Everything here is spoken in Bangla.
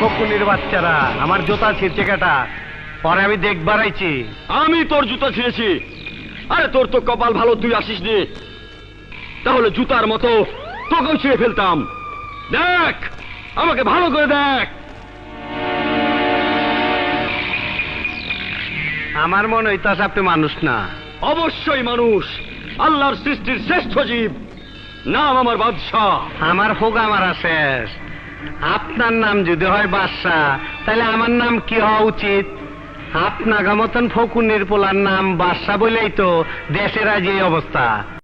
ফকুনির বাচ্চারা আমার জোতা ছিঁড়ছে কেটা। পরে আমি দেখবার আইছি। আমি তোর জুতা ছিঁড়েছি। আরে তোর তো কপাল ভালো তুই আসিস নি। তাহলে জুতার মতো তোকেও ছিঁড়ে ফেলতাম। দেখ আমাকে ভালো করে দেখ। আমার মনে হইতাছে আপনি মানুষ না। অবশ্যই মানুষ। আল্লাহর সৃষ্টির শ্রেষ্ঠ জীব। নাম আমার বাদশাহ। আমার হোক আমার শেষ। আপনার নাম যদি হয় বাদশাহ, তাহলে আমার নাম কি হওয়া উচিত? আপনার মতন ফকুনের পোলার নাম বাদশাহ বলেই তো দেশের আজ এই অবস্থা।